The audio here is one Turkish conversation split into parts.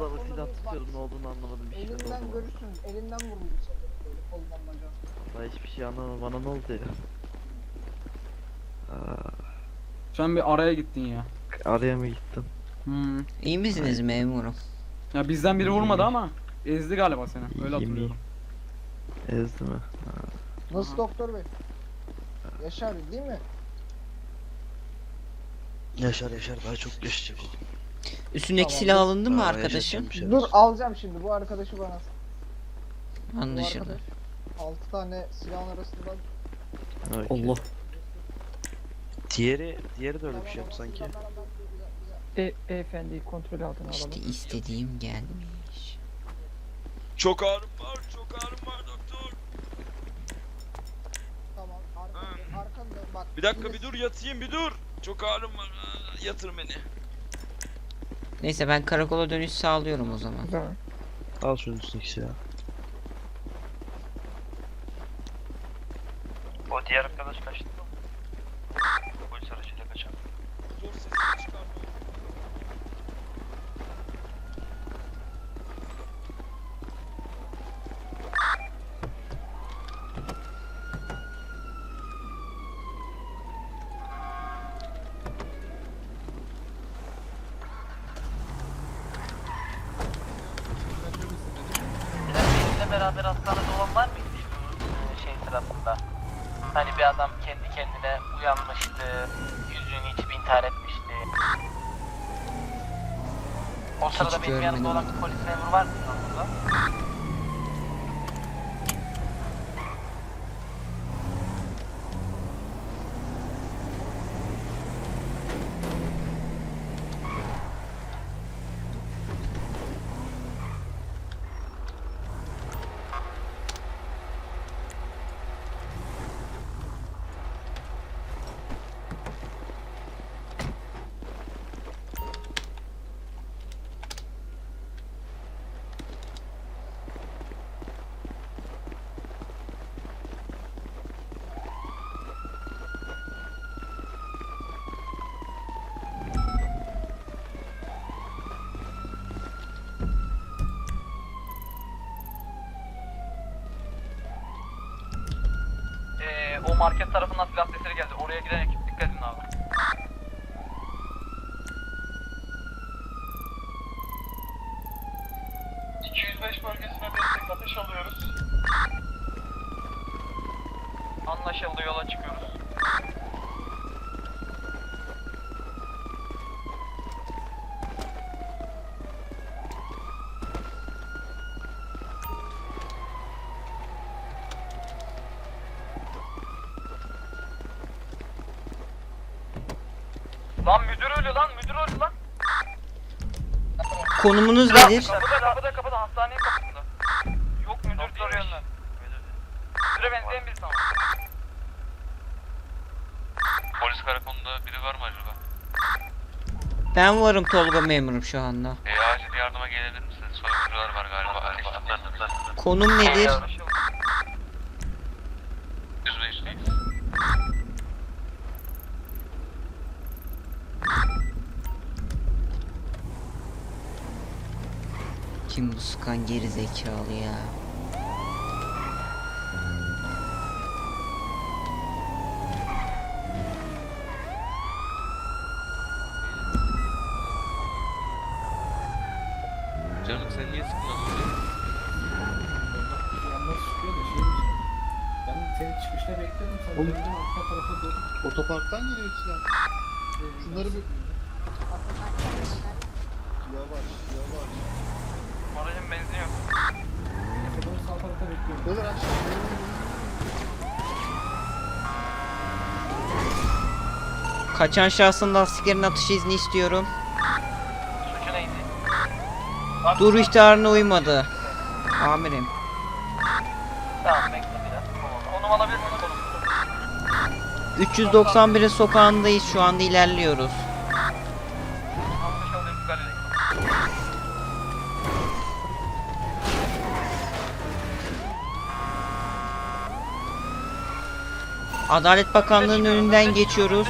adamı raporla silah bak, tutuyorum ne olduğunu anlamadım bir şey Elinden oldu. görürsünüz. Elinden. Böyle kolundan. Vallahi hiçbir şey anlamadım bana ne oldu ya. Sen bir araya gittin ya. araya mı gittim? Hmm. İyi misiniz memurum? Ya bizden biri vurmadı ama ezdi galiba seni. Öyle hatırlıyorum. Ezdi mi? Nasıl Aha. doktor bey? Yaşar değil mi? Yaşar yaşar daha çok yaşayacak o. Üstündeki Tamam, silah dur. alındı mı Aa, arkadaşım? yaşatacağım bir şeyler. Dur alacağım şimdi bu arkadaşı bana. Anlaşıldı. arkadaş 6 tane silahın arasında Okey. Allah. Diğeri, diğeri de öyle bir şey yaptı sanki. E, beyefendiyi kontrol altına alalım. İşte istediğim gelmiş. Çok ağrım var, çok ağrım var doktor. Tamam arkanda, arkanda bak. Bir dakika bir dur yatayım bir dur. Çok ağrım var. Aa, Yatır beni. Neyse ben karakola dönüş sağlıyorum o zaman. Güzel. Al şunun üstündeki silahı. O diğer arkadaş kaçtı mı? Polis aracıyla kaçan. Zor sesini çıkarma. Benimle beraber hastanede olan var mıydı şu e, şey sırasında? Hani bir adam kendi kendine uyanmıştı, yüzüğünü içip intihar etmişti. O Hiç sırada benim yanımda olan görmedim. bir polis memuru var mıydı orada? Ee, o market tarafından silah sesleri geldi. Oraya giden ekip dikkat edin abi. bölgesine destek atış alıyoruz. Anlaşıldı yola çıkıyoruz. Lan müdür ölü lan müdür ölü lan. Konumunuz nedir? Kapıda kapıda kapıda hastanenin kapısında. Yok müdür değilmiş. Müdüre benzeyen birisi ama. Polis karakolunda biri var mı acaba? Ben varım Tolga memurum şu anda. E, acil yardıma gelebilir misiniz? Soyguncular var galiba. Konum nedir? Kim bu sıkan geri zekalı ya? Canım sen niye sıkın lan? Yanlar sıkıyor da şey Ben seni çıkışta bekliyordum sen Oğlum. döndün arka tarafa doğru. Otoparktan geliyor silah. Şunları bir... Yavaş, yavaş. Aracın benzin yok. Neyse ben sağ tarafta bekliyorum. Beyler aşağı. Kaçan şahsın lastiklerin atış izni istiyorum. Suçu neydi? Dur ihtarına uymadı. Amirim. Tamam bekle biraz. Konum alabilir konum? 391'in sokağındayız şu anda ilerliyoruz. Adalet Bakanlığı'nın önünden geçiyoruz.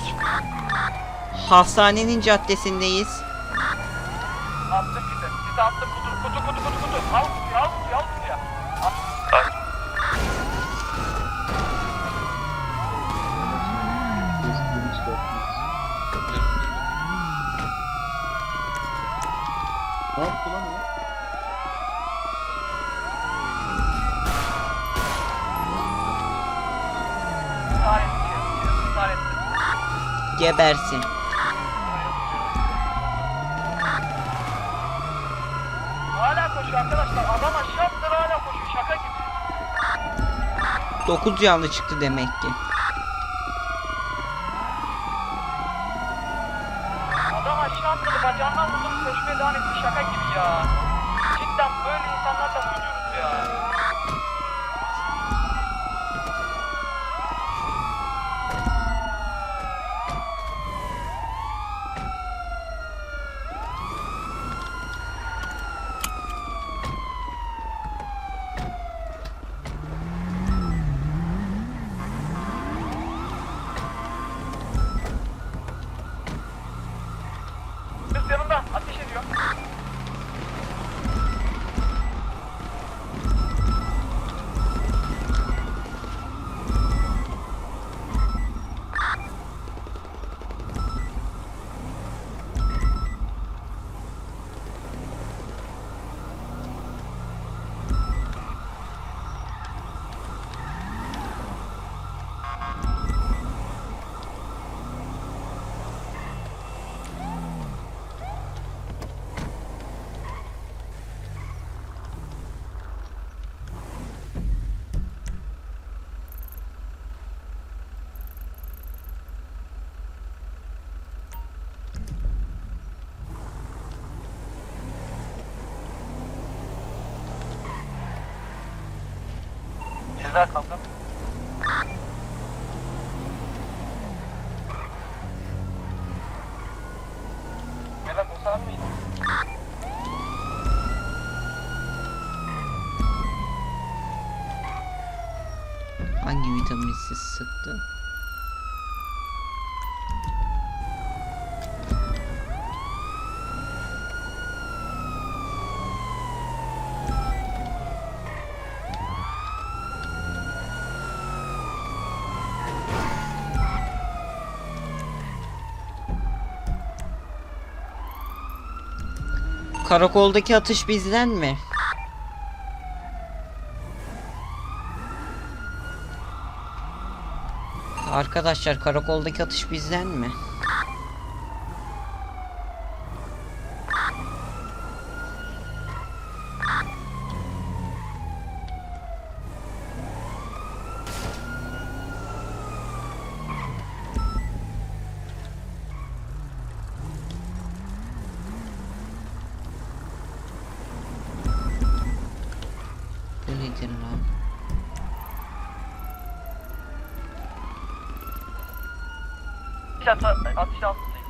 Hastanenin caddesindeyiz. Attım de. Üstte attım kutu kutu kutu kutu kutu. Al kutuyu al al kutuyu. Ne. Gebersin. Hala koşuyor arkadaşlar. Adam aşağı atlar hala koşuyor. Şaka gibi. 9 canlı çıktı demek ki. Adam aşağı atladı. Bacağından vurdum koşmaya devam etti. Şaka gibi ya. Ceza kalkın. Karakoldaki atış bizden mi? Arkadaşlar karakoldaki atış bizden mi? Bu nedir lan? Atış atış altındayım.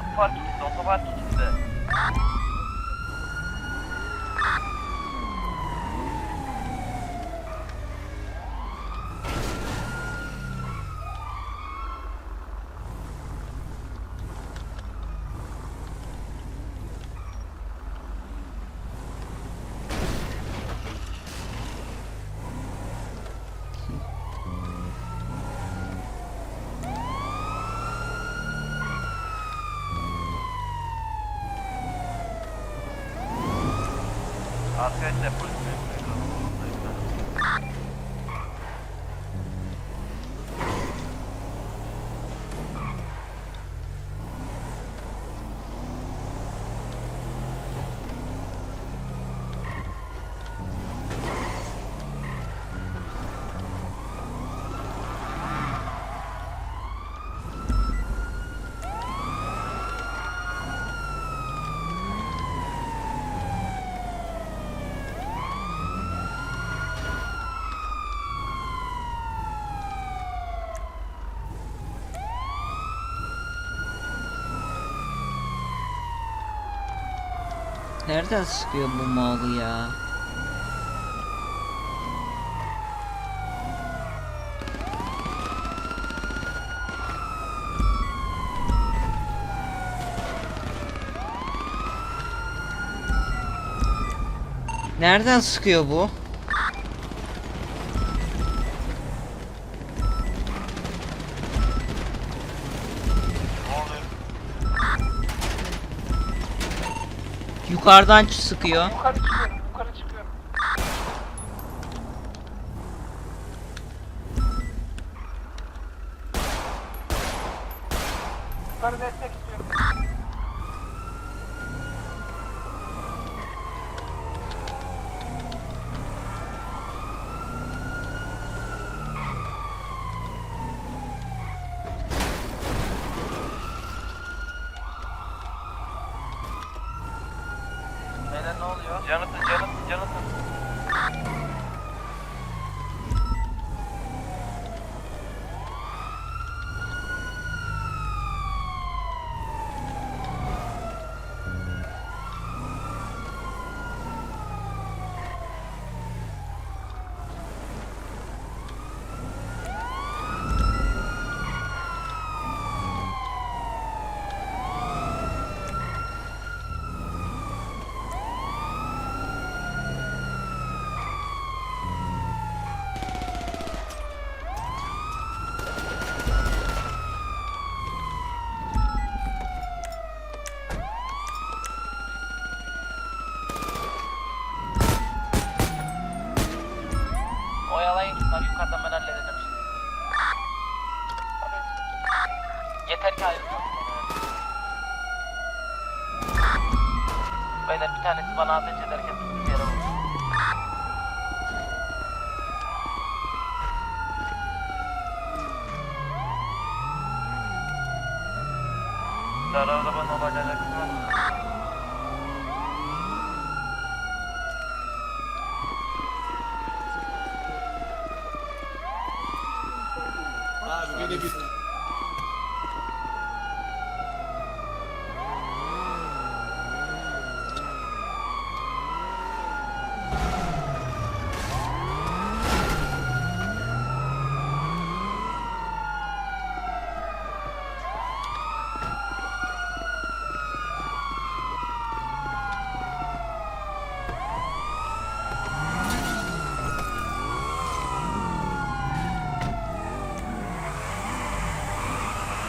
Otopark içinde, otopark içinde. Arkadaşlar Nereden sıkıyor bu malı ya? Nereden sıkıyor bu? Yukarıdan sıkıyor. Yukarı çıkıyorum, yukarı çıkıyorum. Yukarı destek istiyorum. Beyler ne oluyor? Jonathan, Jonathan, Jonathan. Oyalayın şunları yukarıdan ben halledeceğim şimdi. Yeter ki ayrılmasın. Beyler bir tanesi bana ateş ederken bir yere vurdu. Sarı arabanın olaylarla kısmı.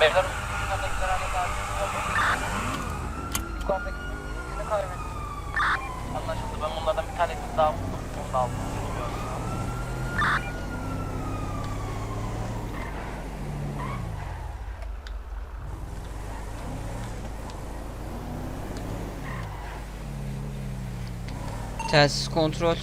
Beyler yukarıdakiler hala daha Yukarıdaki birini kaybettim. Anlaşıldı. Ben bunlardan bir tanesini daha vurdum. Onu da aldım. Bilmiyorum. Telsiz kontrol.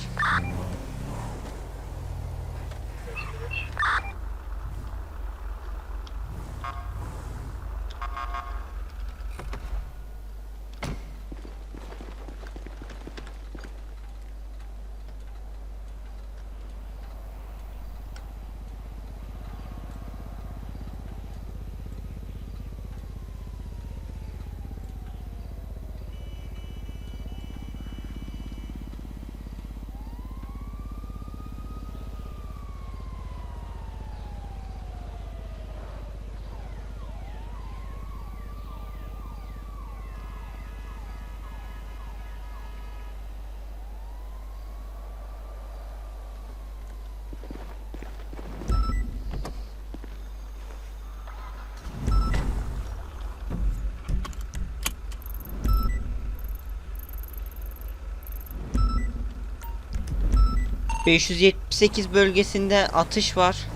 ...578 bölgesinde atış var.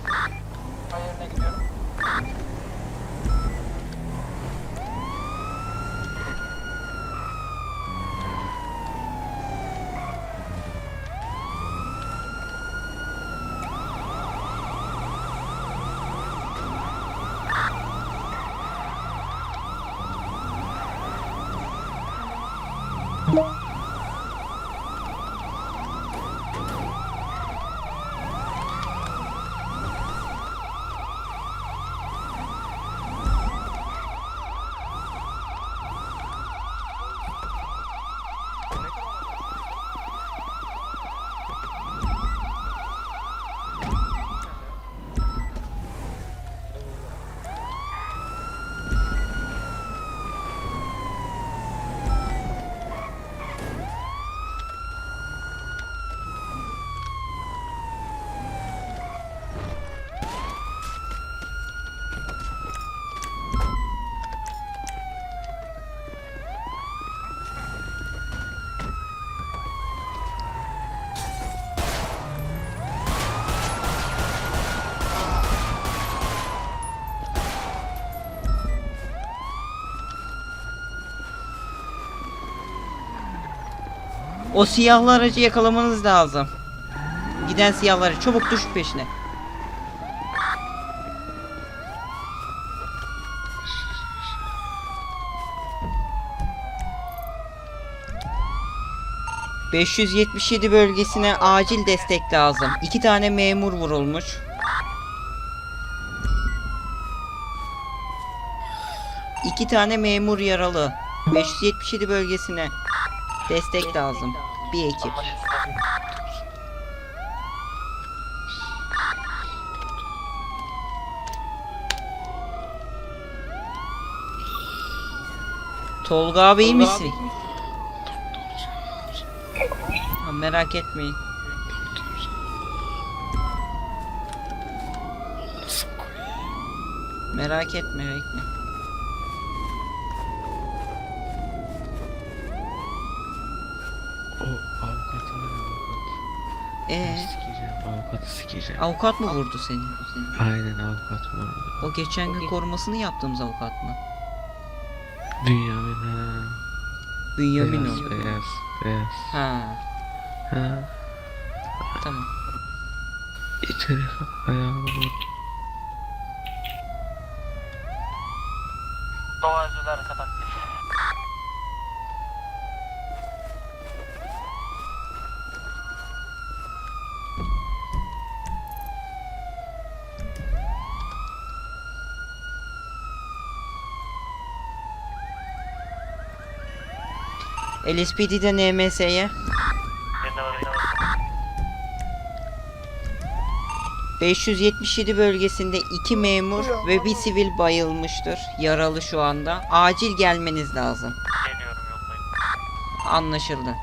O siyahlı aracı yakalamanız lazım. Giden siyahları çabuk düş peşine. ...577 bölgesine acil destek lazım. İki tane memur vurulmuş. İki tane memur yaralı. 577 bölgesine destek lazım. Bir ekip. Tolga abi iyi misin? Ha, merak etmeyin. Merak etme bekle. O avukat var ya avukat. Ee, Sikeceğim avukatı sikeceğim. avukat mı vurdu seni? Aynen avukat var. O geçen gün korumasını yaptığımız avukat mı? Bünyamin ha. Bünyamin beyaz, o. beyaz, beyaz. Ha, Ha. tamam. İçeri ayağımı vurdu. LSPD'den NMS'ye. 577 bölgesinde iki memur ve bir sivil bayılmıştır. Yaralı şu anda. Acil gelmeniz lazım. Anlaşıldı.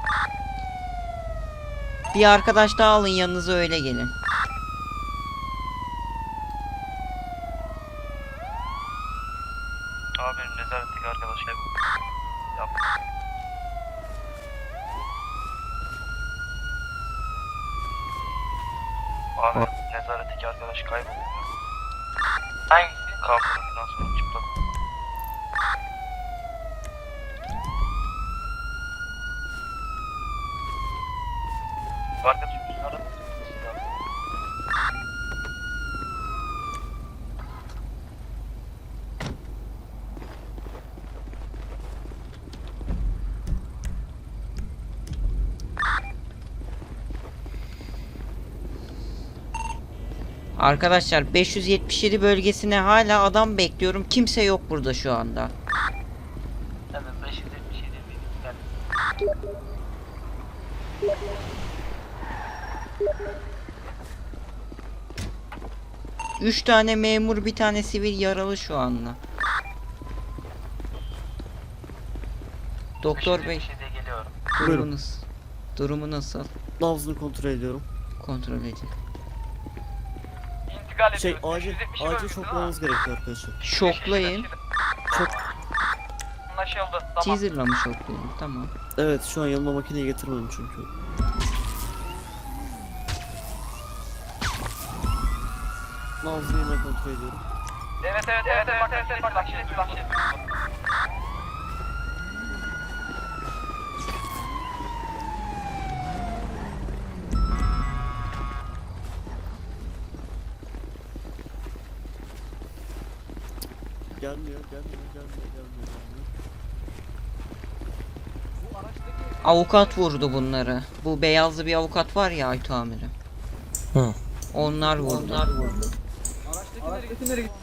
Bir arkadaş daha alın yanınıza öyle gelin. Abi benim nezaretteki arkadaş bu. Yap. Abi nezaretteki arkadaş kayboldu. Hangisi? Kavgalarından sonra çıplak. Arkadaşım üstüne arar mısın? Arkadaşlar 577 bölgesine hala adam bekliyorum. Kimse yok burada şu anda. Evet 577 bir geldi. Üç tane memur bir tane sivil yaralı şu anda. Doktor bey 577 geliyorum. durumunuz. Durumu nasıl? Nabzını kontrol ediyorum. Kontrol edin. İntikal Şey ediyoruz. acil 577 acil bölgesi şoklamamız gerekiyor arkadaşlar. Şoklayın. Çok- Anlaşıldı. Tamam. Teaser'la mı şoklayın? Tamam. Evet şu an yanıma makineyi getirmedim çünkü. Nabzını yine kontrol ediyorum. Evet evet evet evet bak evet bak bak şimdi bak şimdi. Gelmiyor, gelmiyor, gelmiyor, gelmiyor. gelmiyor. Avukat vurdu bunları. Bu beyazlı bir avukat var ya Aytu amirim. Hı. Onlar vurdu. Araçtaki nereye gitti?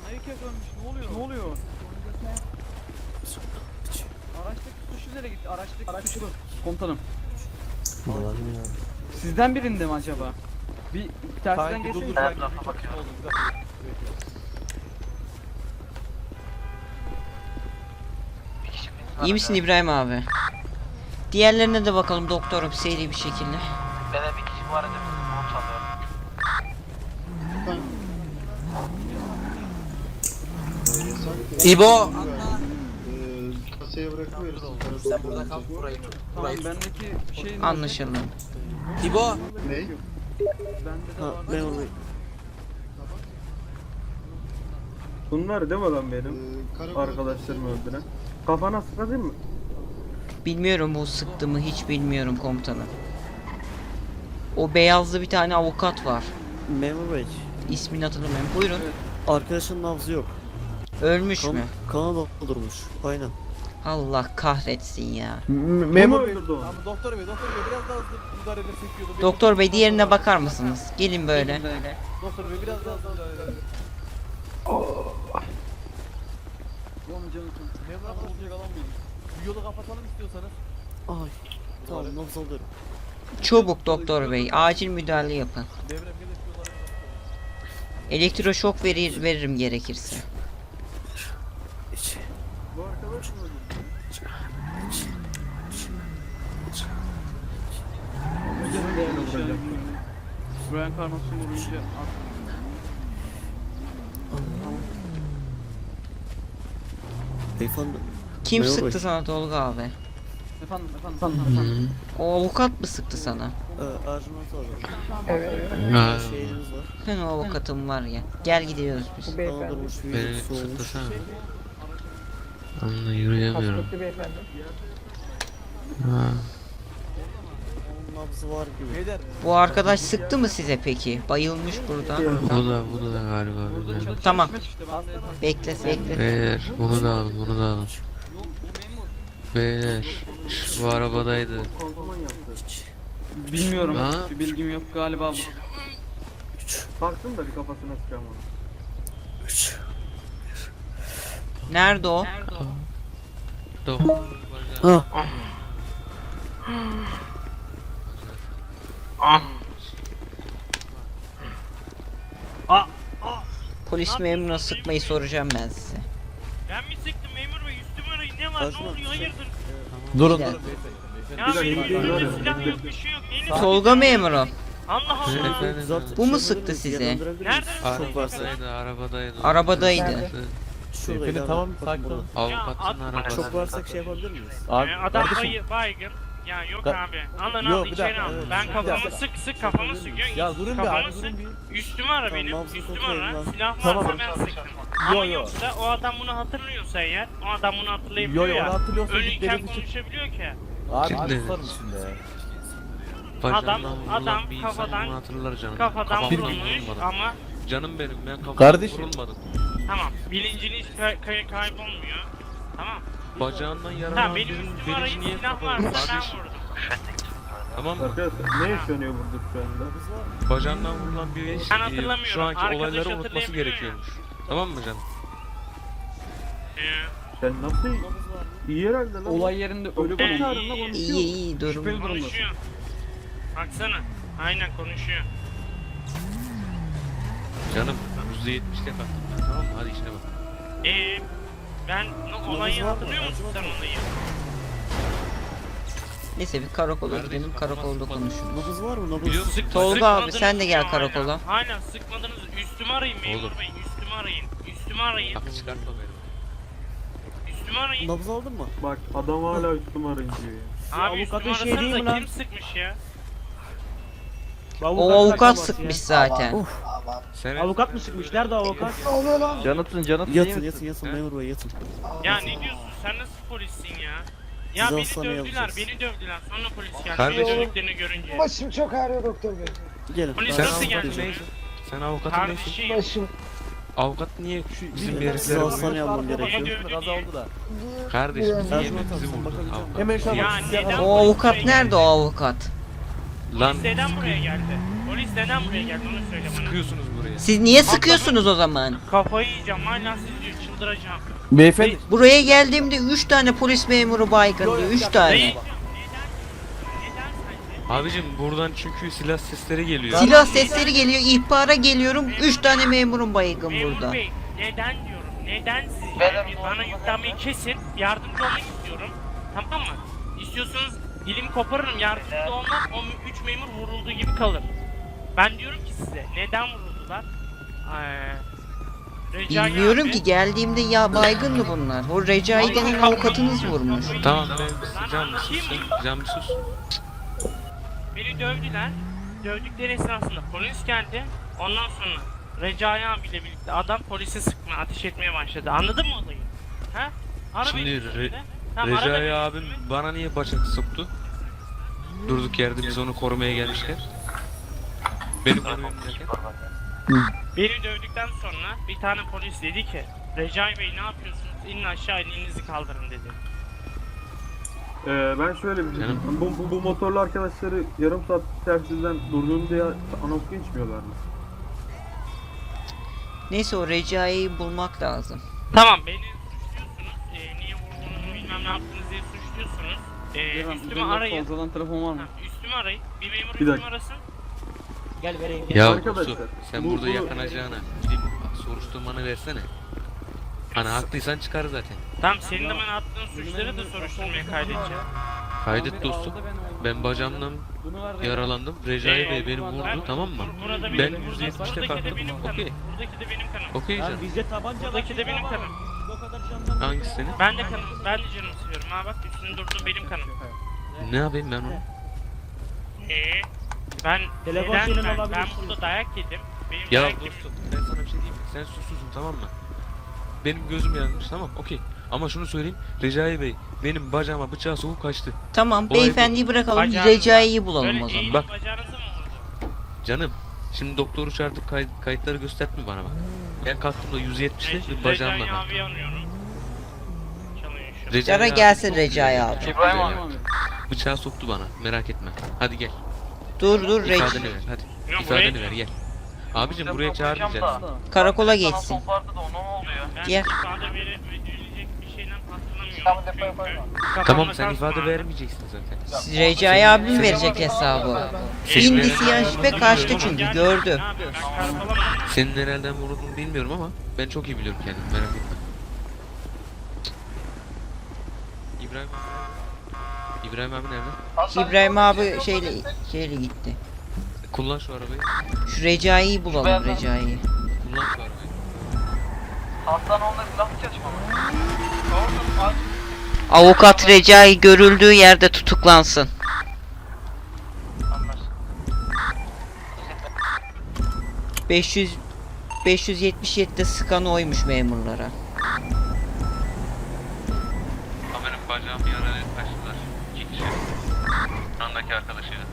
Ne oluyor? Ne oluyor? Araçtaki suçlu nereye gitti? Araçtaki suçlu. Komutanım. Sizden birinde mi acaba? Bir. Bir kişi bizim İyi misin. İbrahim abi? Diğerlerine de bakalım doktorum seri bir şekilde. Ben de bir kişi bu arada. İbo! kasaya bırakıveririz. Sen burada kal. Tamam bendeki şey ne? Anlaşıldı. Ne? Bende de Ha, var. memur bey. Bunlar değil mi lan benim Ee, arkadaşlarımı öldüren? Kafana sıkadın mı? Bilmiyorum bu sıktı mı hiç bilmiyorum komutanım. O beyazlı bir tane avukat var. Memur bey. İsmini hatırlamıyorum. Buyurun. Arkadaşın nabzı yok. Ölmüş Kan, mü? kana doldurmuş. Aynen. Allah kahretsin ya. Memur bey. Ama doktor bey, doktor bey biraz daha hızlı müdahale edersek. Doktor bey diğerine bakar mısınız? Gelin böyle. Doktor bey biraz daha hızlı müdahale Memur abla olacak mıydı? Bu yolu kapatalım istiyorsanız. Ay. Tamam nabız alıyorum. Çabuk doktor bey. Acil müdahale yapın. Devrem gelip yolları Elektroşok verir, veririm gerekirse. Bu arkadaş mı öldü? Reenkarnasyon vurunca Beyefendi. Kim Memur sıktı sana Tolga abi? Efendim efendim. O avukat mı sıktı sana? Ee, Ercüment abi. Evet. Ha, Şeyiniz var. Ben o avukatım var ya. Gel gidiyoruz biz. Bu beyefendi. durmuş, beni soğumuş. sıklasana. Onunla yürüyemiyorum. Hastalıklı beyefendi. Ha. Nabzı var gibi. Bu arkadaş sıktı mı size peki? Bayılmış burada. Bu da bu da galiba bilmiyorum. Tamam. Bekle bekle. Beyler bunu da alın bunu da alın. Beyler şu bu arabadaydı. Bilmiyorum. Ha? Bir bilgim yok galiba. Baktım da bir kafasına sıkam onu. Nerede o? Doktor. Ha. Polis memuruna sıkmayı soracağım ben size. Ben mi sıktım memur bey üstüme arayın ne var ne oluyor hayırdır? Durun. Ya benim üstümde silah yok bir şey yok neyini Tolga memuru. Allah Allah. Efendim? Bu mu sıktı sizi? Nerede? Çok varsa. Arabadaydı arabadaydı. Arabadaydı. Şurada tamam sakin olun. Avukatın arabası. Çok varsak şey yapabilir miyiz? Ee, adam baygın. Ya yok abi. Alın al içeri al. Ben kafamı sık sık kafamı sıkıyorsun. Ya durun be Kafamı abi sık. durun bir. Üstüme ara Tamam, benim. nabzı Üstüme kontrol ara. edin lan. Silah varsa Tamam. ben sıktım. Ama yoksa o adam bunu hatırlıyorsa eğer. O adam bunu hatırlayabiliyor Yo, yo, ya. onu hatırlıyorsa git Ölüyken deli bir konuşabiliyor ki. Abi abi dedi? susar mısın be? Bacağından Adam- vurulan adam bir insan kafadan- bunu hatırlar canım. Kafadan Kafam vurulmuş vurulmadı. ama Canım benim ben kafam Kardeşim. vurulmadım. tamam. Bilincini hiç kay- kay- kaybolmuyor. Tamam. Bacağından Tamam yaralanan benim birinin üstüme arayıp niye silah kapalı varsa ben vurdum. Tamam mı? Arkadaşlar ne yaşanıyor burada şu anda? Bacağından vurulan bir iş, Ben e, hatırlamıyorum. şu anki Arkadaş olayları unutması hatırlayabiliyor ya. gerekiyormuş. Tamam mı canım? Ee, Sen nasıl? İyi herhalde lan. Olay yerinde ölü Ee, bulundu. çağırın lan iyi, konuşuyor. İyi iyi durum. Şüpheli durumda. konuşuyor. Baksana. Aynen konuşuyor. Canım %70'te kalktım ben tamam mı? Hadi işine bak. Ee, ben no- olayı hatırlıyor musun sen olayı? Neyse bir karakola gidelim karakolda konuşuruz. Nabız var mı? Nabız. Biliyor musun? Tolga abi sen de gel karakola. hala? Aynen sıkmadınız. Üstüme arayın memur Olur. bey. Üstüme arayın. Üstüme arayın. Bak çıkartma beni. Üstüme arayın. Nabız aldın mı? Bak adam hala üstüme arayın diyor ya. Abi üstüme arasanıza kim sıkmış ya? O avukat sıkmış zaten. Sen Avukat mı sıkmış? Nerede avukat? Canıtın canıtın. Yatın yatın yatın He? memur bey yatın. Ya ne diyorsun? Sen nasıl polissin ya? Ya Sizi beni hastaneye dövdüler, alacağız. beni dövdüler. Sonra polis geldi. Kardeşim. Beni dövdüklerini görünce. Başım çok ağrıyor doktor bey. Gelin. Polis Sen nasıl avukatın geldi? neysin? Sen avukatın neysin? Kardeşim. Başım. Avukat niye bizim Sizi heriflere vuruyor? hastaneye almam Beni gerekiyor. dövdü diye. Kardeşim niye bizi vurdun? Avukat. Hemen şu an Ya neden O avukat nerede o avukat? Lan neden buraya geldi? Polis neden buraya geldi onu söyle bana. sıkıyorsunuz buraya. Siz niye sıkıyorsunuz o zaman? Kafayı yiyeceğim hala siz diyor çıldıracağım. Beyefendi. Buraya geldiğimde 3 tane polis memuru baygın diyor 3 tane. Neden? Neden? Neden sence? Abicim buradan çünkü silah sesleri geliyor. Silah sesleri geliyor, ihbara geliyorum. 3 tane memurun baygın Memur burada. Bey neden diyorum? Neden siz yani? bana yüklenmeyi kesin. Yardımcı olmak istiyorum. Tamam mı? İstiyorsanız dilimi koparırım. Yardımcı olmam. O 3 memur vurulduğu gibi kalır. Ben diyorum ki size neden vuruldular? Ee, Recai Bilmiyorum abi- ki geldiğimde ya baygındı bunlar. O Recai denen avukatınız vurmuş. Tamam ben can bir sus mı? sen. Can bir sus. Beni dövdüler. Dövdükleri esnasında polis geldi. Ondan sonra Recai abiyle birlikte adam polise sıkma, ateş etmeye başladı. Anladın mı olayı? Ha? Ara Şimdi beni Re- üstünde. Tamam, Recai abim bana niye bacak soktu? Durduk yerde biz onu korumaya gelmişken. Beni koruyun derken. Beni dövdükten sonra bir tane polis dedi ki Recai Bey ne yapıyorsunuz? İnin aşağı elinizi kaldırın dedi. Ee, ben şöyle bir şey Canım. Bu, bu, bu motorlu arkadaşları yarım saat telsizden durduğum diye anonsu içmiyorlar mı? Neyse o Recai'yi bulmak lazım. Tamam beni suçluyorsunuz. Ee, niye vurduğunuzu bilmem ne yaptınız diye suçluyorsunuz. Ee, üstümü arayın. Fazladan telefon var mı? Ha, üstümü arayın. Bir memur Bir üstümü dakika. arasın. Gel vereyim. Ya Arkadaşlar, Kusu, sen bu- burada bu- yakanacağına gidip soruşturmanı versene. Hani haklıysan çıkar zaten. Tamam senin de bana attığın suçları da soruşturmaya kaydedeceğim. Kaydet dostum. Ben bacağımdan yaralandım. Recai Bey beni vurdu tamam mı? Ben benim, burada, 170'te buradaki de kalktım. benim kanım. Okey. Buradaki de benim kanım. Okey canım. bizde tabanca Buradaki de benim kanım. Hangisi senin? Ben de kanım. Ben de canımı seviyorum. Ha bak üstünde durduğum benim kanım. Ne yapayım ben onu? Ee, ben Telefon neden senin ben, ben olabilir. burada dayak yedim. Benim Ya dayak yedim. dostum ben sana bir şey diyeyim mi? Sen susuzsun tamam mı? Benim gözüm yanmış tamam okey. Ama şunu söyleyeyim. Recai Bey benim bacağıma bıçağı sokup kaçtı. Tamam Olay bu. beyefendiyi bırakalım Bacağınızla- Recai'yi bulalım Böyle o zaman. eğilip Bak. bacağınıza mı vurdu? Canım şimdi doktoru çağırdık kay- kayıtları göstertme bana bak. Ben kalktım da 170'te Rec- bir bacağımla Recai kalktım. abi şu. Recai Cara abi gelsin çok Recai güzel, abi. Çok İbrahim güzel abi. ya. Bıçağı soktu bana merak etme. Hadi gel. Dur dur Recai. İfadeni ver hadi. İfadeni buraya- ver gel. Abicim buraya çağırmayacaksın. Karakola geçsin. Vardı da ona ne oluyor? Ben Gel. ifade vere- verilecek bir şeyden hatırlamıyorum. Tamam, depoya koyma. Çünkü Tamam kafamda sen ifade vermeyeceksin zaten. Recai abim verecek hesabı. Senin İndi siyah şüphe kaçtı bilmiyorum çünkü ama- gördü. Ne yapayım ben karakola mı? Senin nereden vurduğunu bilmiyorum ama ben çok iyi biliyorum kendimi merak etme. İbrahim? İbrahim abi nerede? İbrahim abi şeyle şeyle gitti. Kullan şu arabayı. Şu Recai'yi bulalım Recai'yi. Kullan şu arabayı. Hastane onunla silah. Acil. Avukat Recai görüldüğü yerde tutuklansın. Anlaştık. 500 577'de sıkan oymuş memurlara. Bacağımı yaralayıp kaçtılar. İki kişi. Yanındaki arkadaşıyla.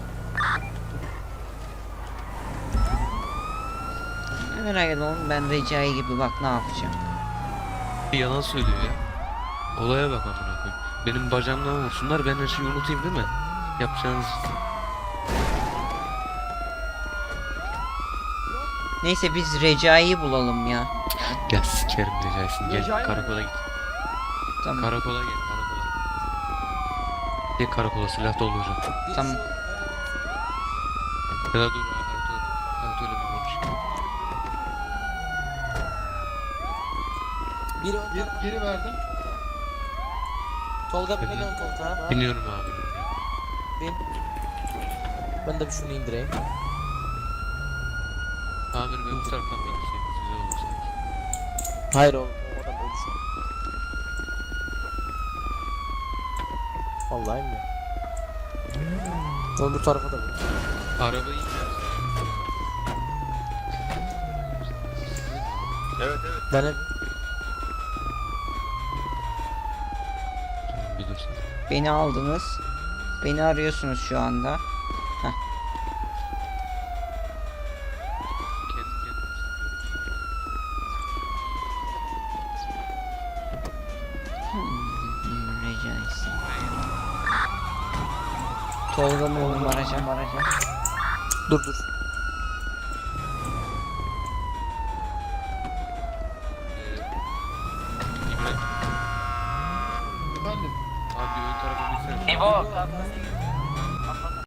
Merak etme oğlum ben Recai gibi bak ne yapacağım. Yalan söylüyor ya. Olaya bak amına koyayım. Benim bacağımdan vursunlar ben her şeyi unutayım değil mi? Yapacağınız Neyse biz Recai'yi bulalım ya. Gel sikerim Recai'sin gel Recai mi? karakola git. Tamam Karakola gel Ne karakola silah dolduracağım. tamam. Ya da dur hayat öyle. Bir konuşayım. Biri Geri, geri verdim. Tolga bir bir dön koltuğa. Biniyorum abi. Ben de bir şunu indireyim. Amirim öbür taraftan bekleseydiniz güzel olur sanki. Hayır o, o adam ölü şu an. Vallahi mi? Öbür tarafa da bak. Arabayı. Evet evet. Ben hep. Beni aldınız. Beni arıyorsunuz şu anda. Tolga mı arayacağım. dur dur.